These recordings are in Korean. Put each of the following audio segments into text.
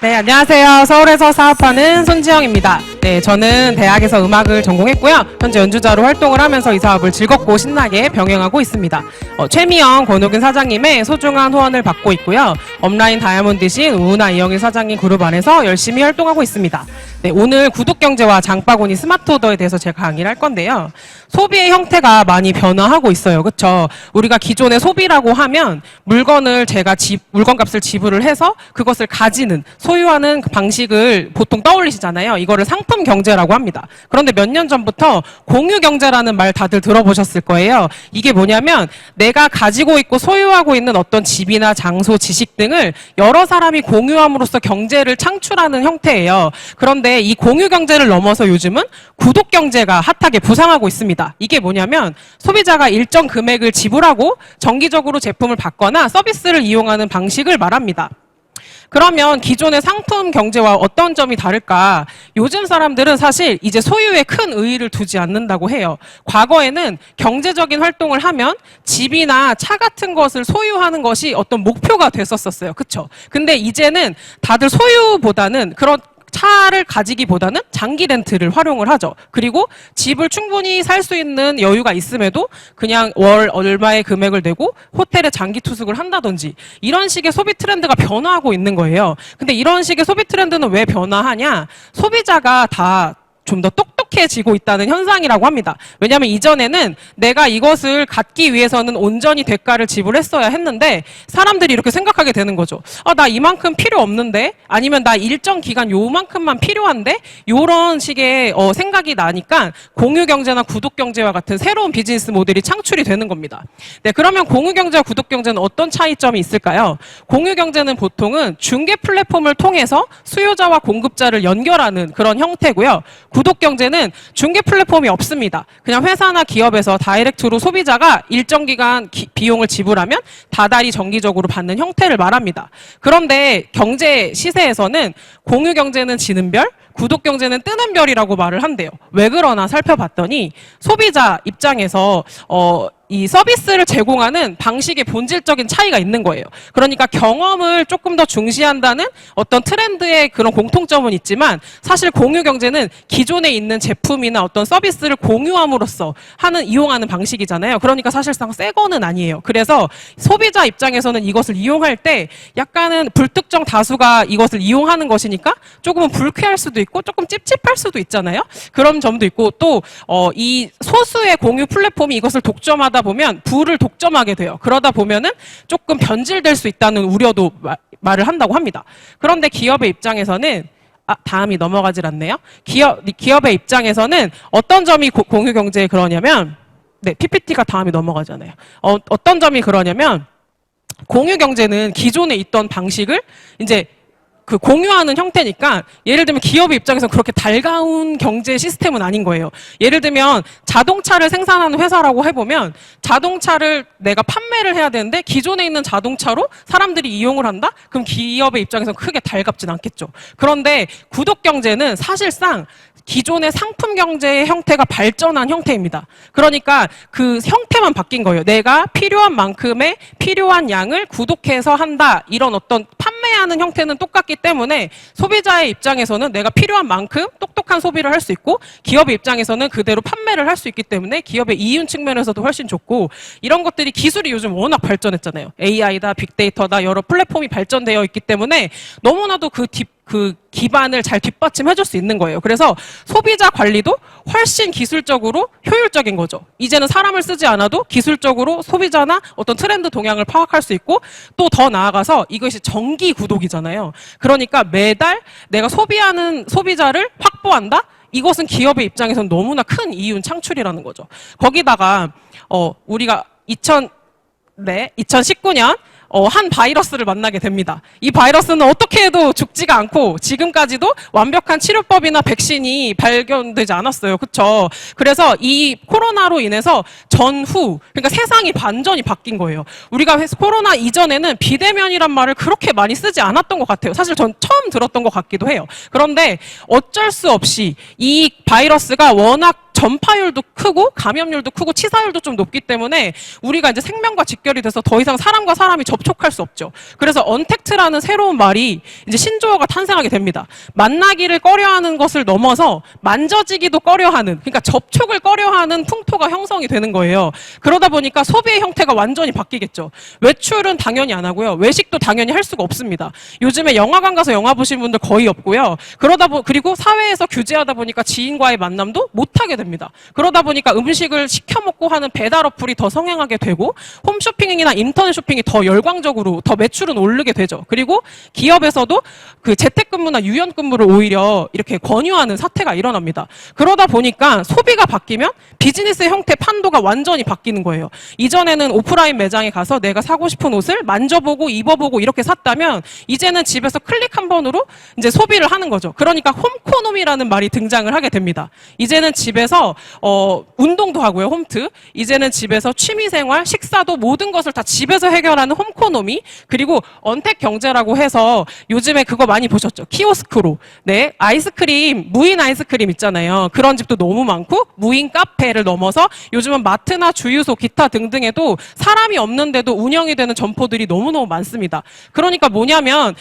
네, 안녕하세요. 서울에서 사업하는 손지영입니다. 네, 저는 대학에서 음악을 전공했고요. 현재 연주자로 활동을 하면서 이 사업을 즐겁고 신나게 병행하고 있습니다. 어, 최미영 권옥인 사장님의 소중한 후원을 받고 있고요. 업라인 다이아몬드신 우은아 이영일 사장님 그룹 안에서 열심히 활동하고 있습니다. 네, 오늘 구독경제와 장바구니 스마트 오더에 대해서 제가 강의를 할 건데요. 소비의 형태가 많이 변화하고 있어요. 그렇죠? 우리가 기존의 소비라고 하면 물건을 제가 지, 물건값을 지불을 해서 그것을 가지는 소유하는 그 방식을 보통 떠올리시잖아요. 이거를 상품 경제라고 합니다. 그런데 몇 년 전부터 공유 경제라는 말 다들 들어보셨을 거예요. 이게 뭐냐면 내가 가지고 있고 소유하고 있는 어떤 집이나 장소, 지식 등을 여러 사람이 공유함으로써 경제를 창출하는 형태예요. 그런데 이 공유 경제를 넘어서 요즘은 구독 경제가 핫하게 부상하고 있습니다. 이게 뭐냐면 소비자가 일정 금액을 지불하고 정기적으로 제품을 받거나 서비스를 이용하는 방식을 말합니다. 그러면 기존의 상품 경제와 어떤 점이 다를까? 요즘 사람들은 사실 이제 소유에 큰 의의를 두지 않는다고 해요. 과거에는 경제적인 활동을 하면 집이나 차 같은 것을 소유하는 것이 어떤 목표가 됐었었어요. 그쵸? 근데 이제는 다들 소유보다는 그런 차를 가지기보다는 장기 렌트를 활용을 하죠. 그리고 집을 충분히 살 수 있는 여유가 있음에도 그냥 월 얼마의 금액을 내고 호텔에 장기 투숙을 한다든지 이런 식의 소비 트렌드가 변화하고 있는 거예요. 근데 이런 식의 소비 트렌드는 왜 변화하냐? 소비자가 다 좀더 똑똑 해지고 있다는 현상이라고 합니다. 왜냐하면 이전에는 내가 이것을 갖기 위해서는 온전히 대가를 지불했어야 했는데 사람들이 이렇게 생각하게 되는 거죠. 아, 나 이만큼 필요 없는데 아니면 나 일정 기간 요만큼만 필요한데 요런 식의 어, 생각이 나니까 공유 경제나 구독 경제와 같은 새로운 비즈니스 모델이 창출이 되는 겁니다. 네, 그러면 공유 경제와 구독 경제는 어떤 차이점이 있을까요? 공유 경제는 보통은 중개 플랫폼을 통해서 수요자와 공급자를 연결하는 그런 형태고요. 구독 경제는 중개 플랫폼이 없습니다. 그냥 회사나 기업에서 다이렉트로 소비자가 일정 기간 기- 비용을 지불하면 다달이 정기적으로 받는 형태를 말합니다. 그런데 경제 시세에서는 공유 경제는 지는 별, 구독 경제는 뜨는 별이라고 말을 한대요. 왜 그러나 살펴봤더니 소비자 입장에서 어, 이 서비스를 제공하는 방식의 본질적인 차이가 있는 거예요. 그러니까 경험을 조금 더 중시한다는 어떤 트렌드의 그런 공통점은 있지만 사실 공유 경제는 기존에 있는 제품이나 어떤 서비스를 공유함으로써 하는 이용하는 방식이잖아요. 그러니까 사실상 새 거는 아니에요. 그래서 소비자 입장에서는 이것을 이용할 때 약간은 불특정 다수가 이것을 이용하는 것이니까 조금은 불쾌할 수도 있고 조금 찝찝할 수도 있잖아요. 그런 점도 있고 또 어, 이 소수의 공유 플랫폼이 이것을 독점하다 보면 부를 독점하게 돼요. 그러다 보면은 조금 변질될 수 있다는 우려도 마- 말을 한다고 합니다. 그런데 기업의 입장에서는 아, 다음이 넘어가질 않네요. 기업, 기업의 입장에서는 어떤 점이 고- 공유 경제에 그러냐면, 네, PPT가 다음이 넘어가잖아요. 어, 어떤 점이 그러냐면, 공유 경제는 기존에 있던 방식을 이제 그 공유하는 형태니까 예를 들면 기업의 입장에서 그렇게 달가운 경제 시스템은 아닌 거예요. 예를 들면 자동차를 생산하는 회사라고 해보면 자동차를 내가 판매를 해야 되는데 기존에 있는 자동차로 사람들이 이용을 한다? 그럼 기업의 입장에서 크게 달갑진 않겠죠. 그런데 구독 경제는 사실상 기존의 상품 경제의 형태가 발전한 형태입니다. 그러니까 그 형태만 바뀐 거예요. 내가 필요한 만큼의 필요한 양을 구독해서 한다. 이런 어떤 판매하는 형태는 똑같기 때문에 소비자의 입장에서는 내가 필요한 만큼 똑똑한 소비를 할 수 있고 기업의 입장에서는 그대로 판매를 할 수 있기 때문에 기업의 이윤 측면에서도 훨씬 좋고 이런 것들이 기술이 요즘 워낙 발전했잖아요. AI다, 빅데이터다, 여러 플랫폼이 발전되어 있기 때문에 너무나도 그 딥, 그 기반을 잘 뒷받침해 줄 수 있는 거예요. 그래서 소비자 관리도 훨씬 기술적으로 효율적인 거죠. 이제는 사람을 쓰지 않아도 기술적으로 소비자나 어떤 트렌드 동향을 파악할 수 있고 또 더 나아가서 이것이 정기 구독이잖아요. 그러니까 매달 내가 소비하는 소비자를 확보한다? 이것은 기업의 입장에서는 너무나 큰 이윤 창출이라는 거죠. 거기다가 어 우리가 2000 네, 2019년 어, 한 바이러스를 만나게 됩니다. 이 바이러스는 어떻게 해도 죽지가 않고 지금까지도 완벽한 치료법이나 백신이 발견되지 않았어요. 그렇죠? 그래서 이 코로나로 인해서 전후 그러니까 세상이 반전이 바뀐 거예요. 우리가 회- 코로나 이전에는 비대면이란 말을 그렇게 많이 쓰지 않았던 것 같아요. 사실 전 처음 들었던 것 같기도 해요. 그런데 어쩔 수 없이 이 바이러스가 워낙 전파율도 크고 감염률도 크고 치사율도 좀 높기 때문에 우리가 이제 생명과 직결이 돼서 더 이상 사람과 사람이 접촉할 수 없죠. 그래서 언택트라는 새로운 말이 이제 신조어가 탄생하게 됩니다. 만나기를 꺼려하는 것을 넘어서 만져지기도 꺼려하는 그러니까 접촉을 꺼려하는 풍토가 형성이 되는 거예요. 그러다 보니까 소비의 형태가 완전히 바뀌겠죠. 외출은 당연히 안 하고요. 외식도 당연히 할 수가 없습니다. 요즘에 영화관 가서 영화 보신 분들 거의 없고요. 그러다 보 그리고 사회에서 규제하다 보니까 지인과의 만남도 못 하게 됩니다. 그러다 보니까 음식을 시켜 먹고 하는 배달 어플이 더 성행하게 되고 홈쇼핑이나 인터넷 쇼핑이 더 열광적으로 더 매출은 오르게 되죠. 그리고 기업에서도 그 재택근무나 유연근무를 오히려 이렇게 권유하는 사태가 일어납니다. 그러다 보니까 소비가 바뀌면 비즈니스의 형태 판도가 완전히 바뀌는 거예요. 이전에는 오프라인 매장에 가서 내가 사고 싶은 옷을 만져보고 입어보고 이렇게 샀다면 이제는 집에서 클릭 한 번으로 이제 소비를 하는 거죠. 그러니까 홈코노미라는 말이 등장을 하게 됩니다. 이제는 집에서 어 운동도 하고요. 홈트. 이제는 집에서 취미생활, 식사도 모든 것을 다 집에서 해결하는 홈코노미. 그리고 언택 경제라고 해서 요즘에 그거 많이 보셨죠. 키오스크로. 네. 아이스크림, 무인 아이스크림 있잖아요. 그런 집도 너무 많고 무인 카페를 넘어서 요즘은 마트나 주유소, 기타 등등에도 사람이 없는데도 운영이 되는 점포들이 너무너무 많습니다. 그러니까 뭐냐면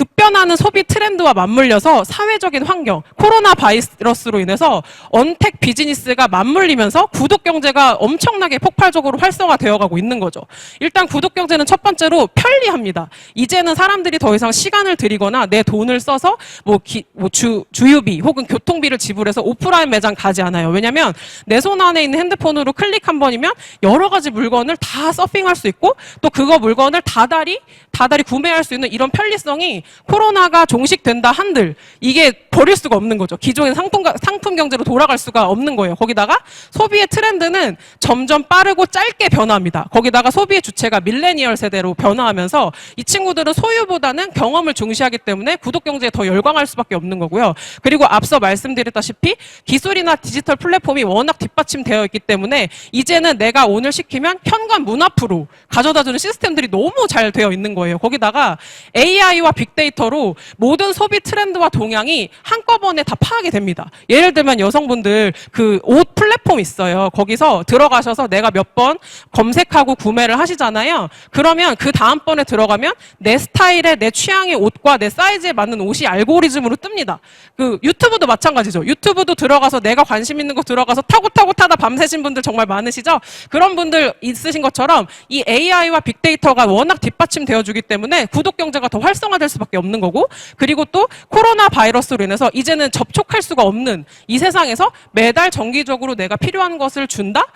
급변하는 소비 트렌드와 맞물려서 사회적인 환경, 코로나 바이러스로 인해서 언택 비즈니스가 맞물리면서 구독 경제가 엄청나게 폭발적으로 활성화되어 가고 있는 거죠. 일단 구독 경제는 첫 번째로 편리합니다. 이제는 사람들이 더 이상 시간을 들이거나 내 돈을 써서 뭐, 기, 뭐 주, 주유비 혹은 교통비를 지불해서 오프라인 매장 가지 않아요. 왜냐면 내 손 안에 있는 핸드폰으로 클릭 한 번이면 여러 가지 물건을 다 서핑할 수 있고 또 그거 물건을 다달이 다달이 구매할 수 있는 이런 편리성이 코로나가 종식된다 한들 이게 버릴 수가 없는 거죠. 기존의 상품, 상품 경제로 돌아갈 수가 없는 거예요. 거기다가 소비의 트렌드는 점점 빠르고 짧게 변화합니다. 거기다가 소비의 주체가 밀레니얼 세대로 변화하면서 이 친구들은 소유보다는 경험을 중시하기 때문에 구독 경제에 더 열광할 수밖에 없는 거고요. 그리고 앞서 말씀드렸다시피 기술이나 디지털 플랫폼이 워낙 뒷받침되어 있기 때문에 이제는 내가 오늘 시키면 현관 문 앞으로 가져다주는 시스템들이 너무 잘 되어 있는 거예요. 거기다가 AI와 빅 데이터로 모든 소비 트렌드와 동향이 한꺼번에 다 파악이 됩니다. 예를 들면 여성분들 그 옷 플랫폼 있어요. 거기서 들어가셔서 내가 몇 번 검색하고 구매를 하시잖아요. 그러면 그 다음번에 들어가면 내 스타일에 내 취향의 옷과 내 사이즈에 맞는 옷이 알고리즘으로 뜹니다. 그 유튜브도 마찬가지죠. 유튜브도 들어가서 내가 관심 있는 거 들어가서 타고 타고 타다 밤새신 분들 정말 많으시죠? 그런 분들 있으신 것처럼 이 AI와 빅데이터가 워낙 뒷받침되어 주기 때문에 구독 경제가 더 활성화될 수 밖에 없는 거고 그리고 또 코로나 바이러스로 인해서 이제는 접촉할 수가 없는 이 세상에서 매달 정기적으로 내가 필요한 것을 준다?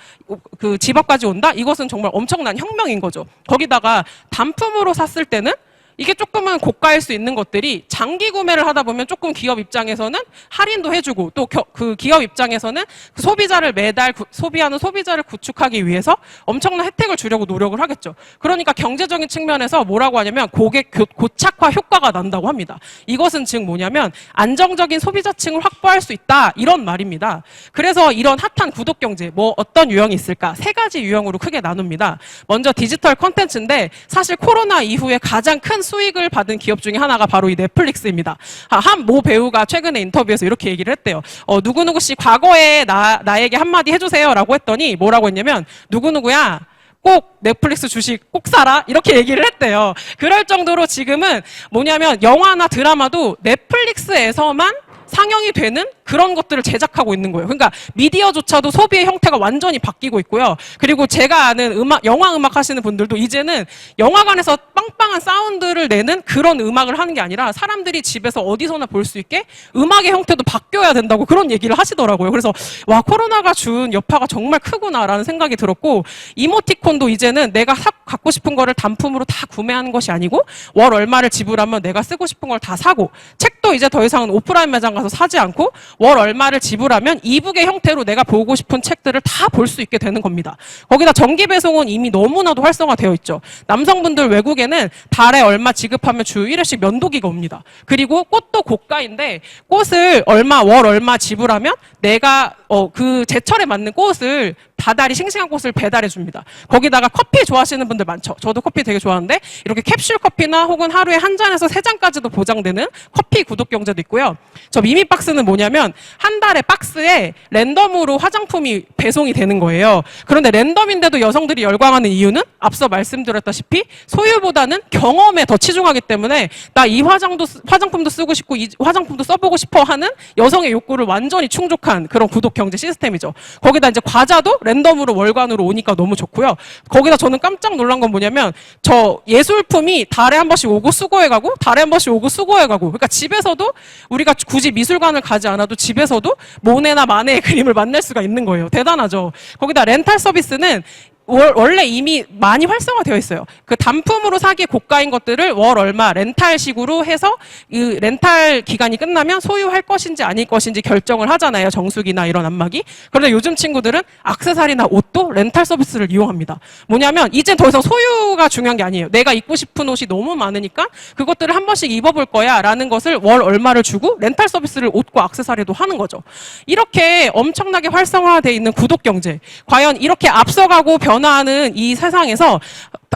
그 집 앞까지 온다? 이것은 정말 엄청난 혁명인 거죠. 거기다가 단품으로 샀을 때는 이게 조금은 고가일 수 있는 것들이 장기 구매를 하다 보면 조금 기업 입장에서는 할인도 해주고 또 그 기업 입장에서는 그 소비자를 매달 구- 소비하는 소비자를 구축하기 위해서 엄청난 혜택을 주려고 노력을 하겠죠. 그러니까 경제적인 측면에서 뭐라고 하냐면 고객 교- 고착화 효과가 난다고 합니다. 이것은 즉 뭐냐면 안정적인 소비자층을 확보할 수 있다 이런 말입니다. 그래서 이런 핫한 구독 경제 뭐 어떤 유형이 있을까 세 가지 유형으로 크게 나눕니다. 먼저 디지털 컨텐츠인데 사실 코로나 이후에 가장 큰 수익을 받은 기업 중에 하나가 바로 이 넷플릭스입니다. 아, 한모 배우가 최근에 인터뷰에서 이렇게 얘기를 했대요. 어, 누구누구 씨 과거에 나, 나에게 한마디 해주세요 라고 했더니 뭐라고 했냐면 누구누구야 꼭 넷플릭스 주식 꼭 사라 이렇게 얘기를 했대요. 그럴 정도로 지금은 뭐냐면 영화나 드라마도 넷플릭스에서만 상영이 되는 그런 것들을 제작하고 있는 거예요. 그러니까 미디어조차도 소비의 형태가 완전히 바뀌고 있고요. 그리고 제가 아는 음악, 영화 음악 하시는 분들도 이제는 영화관에서 빵빵한 사운드를 내는 그런 음악을 하는 게 아니라 사람들이 집에서 어디서나 볼 수 있게 음악의 형태도 바뀌어야 된다고 그런 얘기를 하시더라고요. 그래서 와 코로나가 준 여파가 정말 크구나라는 생각이 들었고 이모티콘도 이제는 내가 사, 갖고 싶은 거를 단품으로 다 구매하는 것이 아니고 월 얼마를 지불하면 내가 쓰고 싶은 걸 다 사고 책도 이제 더 이상은 오프라인 매장 가서 사지 않고 월 얼마를 지불하면 이북의 형태로 내가 보고 싶은 책들을 다 볼 수 있게 되는 겁니다. 거기다 정기 배송은 이미 너무나도 활성화되어 있죠. 남성분들 외국에는 달에 얼마 지급하면 주 1회씩 면도기가 옵니다. 그리고 꽃 꽃도 고가인데 꽃을 얼마 월 얼마 지불하면 내가 어 그 제철에 맞는 꽃을 다달이 싱싱한 꽃을 배달해 줍니다. 거기다가 커피 좋아하시는 분들 많죠. 저도 커피 되게 좋아하는데 이렇게 캡슐 커피나 혹은 하루에 한 잔에서 세 잔까지도 보장되는 커피 구독 경제도 있고요. 저 미미 박스는 뭐냐면 한 달에 박스에 랜덤으로 화장품이 배송이 되는 거예요. 그런데 랜덤인데도 여성들이 열광하는 이유는 앞서 말씀드렸다시피 소유보다는 경험에 더 치중하기 때문에 나 이 화장도 쓰- 화장품도 쓰고 싶고 이 화장품도 써보고 싶어 하는 여성의 욕구를 완전히 충족한 그런 구독 경제 시스템이죠. 거기다 이제 과자도 랜덤으로 월간으로 오니까 너무 좋고요. 거기다 저는 깜짝 놀란 건 뭐냐면 저 예술품이 달에 한 번씩 오고 수거해 가고 달에 한 번씩 오고 수거해 가고 그러니까 집에서도 우리가 굳이 미술관을 가지 않아도 집에서도 모네나 마네의 그림을 만날 수가 있는 거예요. 대단하죠. 거기다 렌탈 서비스는 월- 원래 이미 많이 활성화되어 있어요. 그 단품으로 사기 고가인 것들을 월 얼마 렌탈식으로 해서 이 렌탈 기간이 끝나면 소유할 것인지 아닐 것인지 결정을 하잖아요. 정수기나 이런 안마기. 그런데 요즘 친구들은 악세사리나 옷도 렌탈 서비스를 이용합니다. 뭐냐면 이젠 더 이상 소유가 중요한 게 아니에요. 내가 입고 싶은 옷이 너무 많으니까 그것들을 한 번씩 입어볼 거야라는 것을 월 얼마를 주고 렌탈 서비스를 옷과 악세사리도 하는 거죠. 이렇게 엄청나게 활성화되어 있는 구독 경제. 과연 이렇게 앞서가고 변 화하는 이 세상에서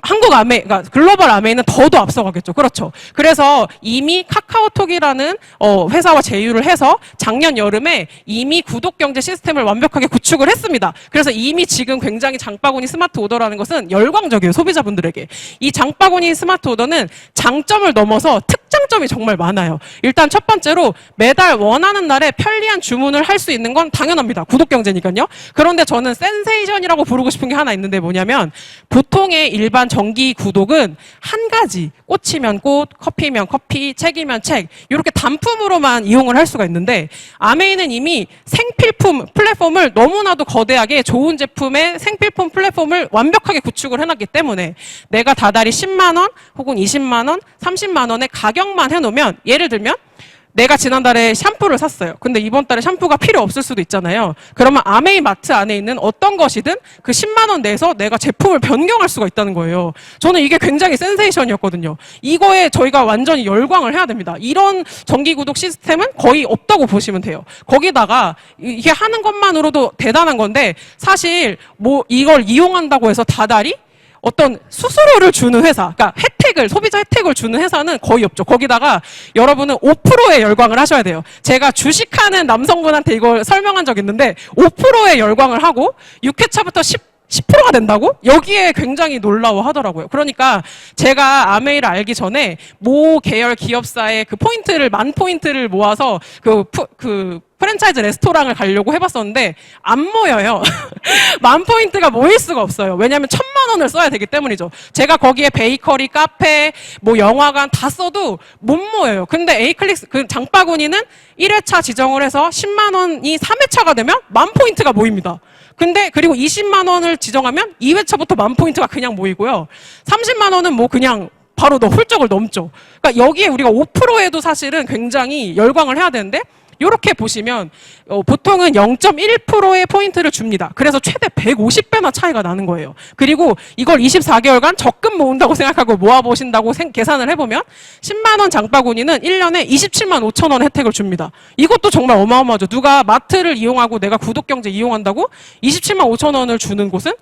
한국 아메, 그러니까 글로벌 아메이는 더더 앞서가겠죠. 그렇죠. 그래서 이미 카카오톡이라는 어, 회사와 제휴를 해서 작년 여름에 이미 구독 경제 시스템을 완벽하게 구축을 했습니다. 그래서 이미 지금 굉장히 장바구니 스마트 오더라는 것은 열광적이에요. 소비자분들에게. 이 장바구니 스마트 오더는 장점을 넘어서 특장점이 정말 많아요. 일단 첫 번째로 매달 원하는 날에 편리한 주문을 할 수 있는 건 당연합니다. 구독 경제니까요. 그런데 저는 센세이션이라고 부르고 싶은 게 하나 있는데 뭐냐면 보통의 일반 정기 구독은 한 가지. 꽃이면 꽃, 커피면 커피, 책이면 책. 이렇게 단품으로만 이용을 할 수가 있는데 아메이는 이미 생필품 플랫폼을 너무나도 거대하게 좋은 제품의 생필품 플랫폼을 완벽하게 구축을 해놨기 때문에 내가 다달이 10만 원 혹은 20만 원, 30만 원의 가격만 해놓으면 예를 들면 내가 지난달에 샴푸를 샀어요. 근데 이번 달에 샴푸가 필요 없을 수도 있잖아요. 그러면 아메이 마트 안에 있는 어떤 것이든 그 10만 원 내에서 내가 제품을 변경할 수가 있다는 거예요. 저는 이게 굉장히 센세이션이었거든요. 이거에 저희가 완전히 열광을 해야 됩니다. 이런 정기 구독 시스템은 거의 없다고 보시면 돼요. 거기다가 이- 이게 하는 것만으로도 대단한 건데 사실 뭐 이걸 이용한다고 해서 다달이 어떤 수수료를 주는 회사, 그러니까 혜택을 소비자 혜택을 주는 회사는 거의 없죠. 거기다가 여러분은 5%의 열광을 하셔야 돼요. 제가 주식하는 남성분한테 이걸 설명한 적 있는데 5%의 열광을 하고 6회차부터 10 10%가 된다고? 여기에 굉장히 놀라워 하더라고요. 그러니까 제가 아메이를 알기 전에 모 계열 기업사의 그 포인트를, 만 포인트를 모아서 그, 푸- 그 프랜차이즈 레스토랑을 가려고 해봤었는데 안 모여요. 만 포인트가 모일 수가 없어요. 왜냐하면 천만 원을 써야 되기 때문이죠. 제가 거기에 베이커리, 카페, 뭐 영화관 다 써도 못 모여요. 근데 에이클릭스 그 장바구니는 1회차 지정을 해서 10만 원이 3회차가 되면 만 포인트가 모입니다. 근데 그리고 20만 원을 지정하면 2회차부터 만 포인트가 그냥 모이고요. 30만 원은 뭐 그냥 바로 너 훌쩍을 넘죠. 그러니까 여기에 우리가 5%에도 사실은 굉장히 열광을 해야 되는데 이렇게 보시면 어, 보통은 0.1%의 포인트를 줍니다. 그래서 최대 150배나 차이가 나는 거예요. 그리고 이걸 24개월간 적금 모은다고 생각하고 모아보신다고 생- 계산을 해보면 10만 원 장바구니는 1년에 27만 5천 원 혜택을 줍니다. 이것도 정말 어마어마하죠. 누가 마트를 이용하고 내가 구독경제 이용한다고 27만 5천 원을 주는 곳은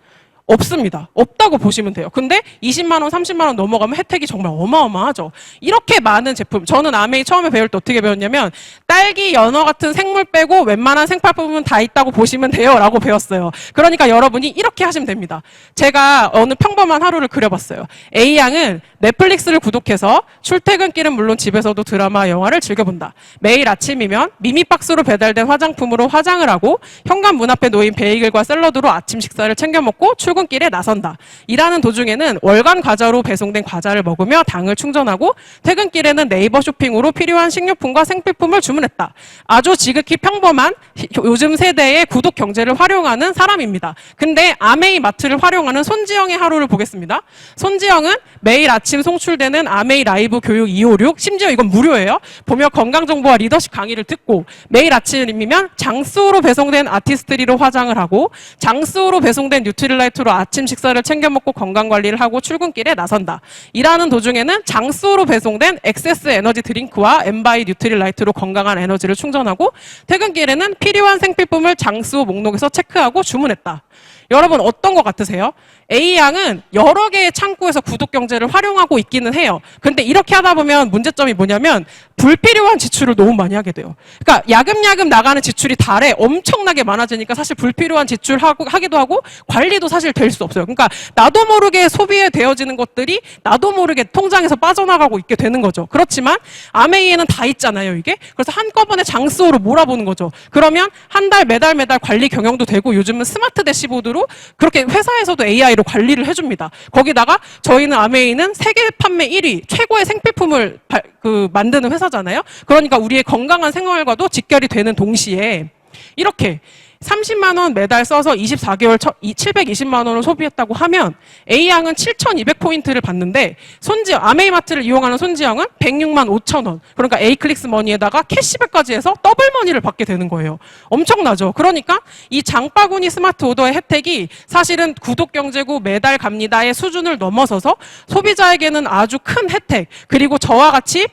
없습니다. 없다고 보시면 돼요. 근데 20만 원, 30만 원 넘어가면 혜택이 정말 어마어마하죠. 이렇게 많은 제품. 저는 아메이 처음에 배울 때 어떻게 배웠냐면 딸기, 연어 같은 생물 빼고 웬만한 생필품은 다 있다고 보시면 돼요라고 배웠어요. 그러니까 여러분이 이렇게 하시면 됩니다. 제가 어느 평범한 하루를 그려봤어요. A 양은 넷플릭스를 구독해서 출퇴근길은 물론 집에서도 드라마, 영화를 즐겨본다. 매일 아침이면 미미박스로 배달된 화장품으로 화장을 하고 현관 문 앞에 놓인 베이글과 샐러드로 아침 식사를 챙겨 먹고 출 근길에 나선다. 일하는 도중에는 월간 과자로 배송된 과자를 먹으며 당을 충전하고 퇴근길에는 네이버 쇼핑으로 필요한 식료품과 생필품을 주문했다. 아주 지극히 평범한 히- 요즘 세대의 구독 경제를 활용하는 사람입니다. 근데 아메이 마트를 활용하는 손지영의 하루를 보겠습니다. 손지영은 매일 아침 송출되는 아메이 라이브 교육 256, 심지어 이건 무료예요. 보며 건강 정보와 리더십 강의를 듣고 매일 아침이면 장수로 배송된 아티스트리로 화장을 하고 장수로 배송된 뉴트릴라이트로 수준으로 아침 식사를 챙겨 먹고 건강 관리를 하고 출근길에 나선다. 일하는 도중에는 장수로 배송된 엑세스 에너지 드링크와 엠바이 뉴트릴 라이트로 건강한 에너지를 충전하고 퇴근길에는 필요한 생필품을 장수 목록에서 체크하고 주문했다. 여러분 어떤 것 같으세요? A 양은 여러 개의 창구에서 구독 경제를 활용하고 있기는 해요. 근데 이렇게 하다 보면 문제점이 뭐냐면 불필요한 지출을 너무 많이 하게 돼요. 그러니까 야금야금 나가는 지출이 달에 엄청나게 많아지니까 사실 불필요한 지출 하고 하기도 하고 관리도 사실 될 수 없어요. 그러니까 나도 모르게 소비에 되어지는 것들이 나도 모르게 통장에서 빠져나가고 있게 되는 거죠. 그렇지만 아메이에는 다 있잖아요, 이게. 그래서 한꺼번에 장수호로 몰아보는 거죠. 그러면 한 달 매달 매달 관리 경영도 되고 요즘은 스마트 대시보드로 그렇게 회사에서도 AI 로 관리를 해줍니다. 거기다가 저희는 아메이는 세계 판매 1위 최고의 생필품을 발- 그 만드는 회사잖아요. 그러니까 우리의 건강한 생활과도 직결이 되는 동시에 이렇게 30만 원 매달 써서 24개월 720만 원을 소비했다고 하면 A양은 7,200포인트를 받는데 손지영 아메이마트를 이용하는 손지영은 106만 5천 원. 그러니까 A클릭스 머니에다가 캐시백까지 해서 더블 머니를 받게 되는 거예요. 엄청나죠. 그러니까 이 장바구니 스마트 오더의 혜택이 사실은 구독 경제구 매달 갑니다의 수준을 넘어서서 소비자에게는 아주 큰 혜택 그리고 저와 같이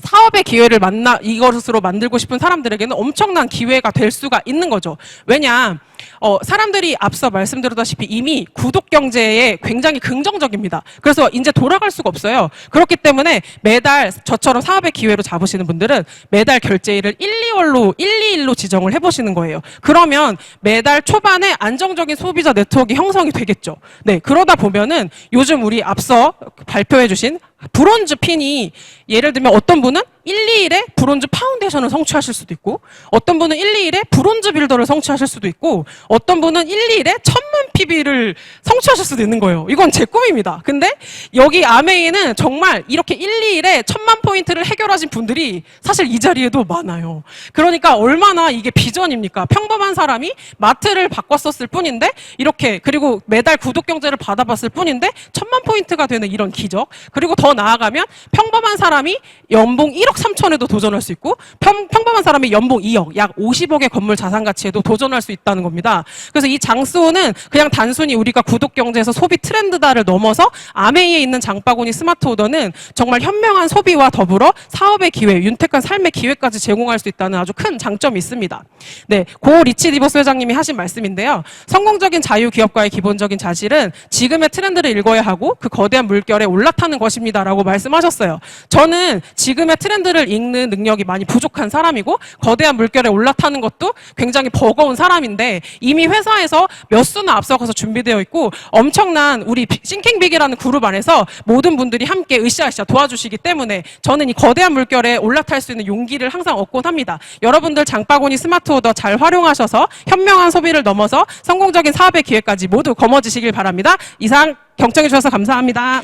사업의 기회를 만나 이것으로 만들고 싶은 사람들에게는 엄청난 기회가 될 수가 있는 거죠. 왜냐? 어, 사람들이 앞서 말씀드렸다시피 이미 구독 경제에 굉장히 긍정적입니다. 그래서 이제 돌아갈 수가 없어요. 그렇기 때문에 매달 저처럼 사업의 기회로 잡으시는 분들은 매달 결제일을 1, 2월로 1, 2일로 지정을 해보시는 거예요. 그러면 매달 초반에 안정적인 소비자 네트워크 형성이 되겠죠. 네, 그러다 보면은 요즘 우리 앞서 발표해주신 브론즈 핀이 예를 들면 어떤 분은 1, 2일에 브론즈 파운데이션을 성취하실 수도 있고 어떤 분은 1, 2일에 브론즈 빌더를 성취하실 수도 있고 어떤 분은 1, 2일에 천만 PB를 성취하실 수도 있는 거예요. 이건 제 꿈입니다. 근데 여기 아메이는 정말 이렇게 1, 2일에 천만 포인트를 해결하신 분들이 사실 이 자리에도 많아요. 그러니까 얼마나 이게 비전입니까? 평범한 사람이 마트를 바꿨었을 뿐인데 이렇게 그리고 매달 구독 경제를 받아봤을 뿐인데 천만 포인트가 되는 이런 기적 그리고 더 나아가면 평범한 사람이 연봉 1억 3천에도 도전할 수 있고 평, 평범한 사람이 연봉 2억 약 50억의 건물 자산 가치에도 도전할 수 있다는 겁니다. 그래서 이 장수호는 그냥 단순히 우리가 구독 경제에서 소비 트렌드다를 넘어서 아메이에 있는 장바구니 스마트 오더는 정말 현명한 소비와 더불어 사업의 기회, 윤택한 삶의 기회까지 제공할 수 있다는 아주 큰 장점이 있습니다. 네, 고 리치 디버스 회장님이 하신 말씀인데요. 성공적인 자유 기업가의 기본적인 자질은 지금의 트렌드를 읽어야 하고 그 거대한 물결에 올라타는 것입니다라고 말씀하셨어요. 저는 지금의 트렌드를 읽는 능력이 많이 부족한 사람이고 거대한 물결에 올라타는 것도 굉장히 버거운 사람인데 이미 회사에서 몇 수나 앞서가서 준비되어 있고 엄청난 우리 싱킹빅이라는 그룹 안에서 모든 분들이 함께 으쌰으쌰 도와주시기 때문에 저는 이 거대한 물결에 올라탈 수 있는 용기를 항상 얻곤 합니다. 여러분들 장바구니 스마트 오더 잘 활용하셔서 현명한 소비를 넘어서 성공적인 사업의 기회까지 모두 거머쥐시길 바랍니다. 이상 경청해 주셔서 감사합니다.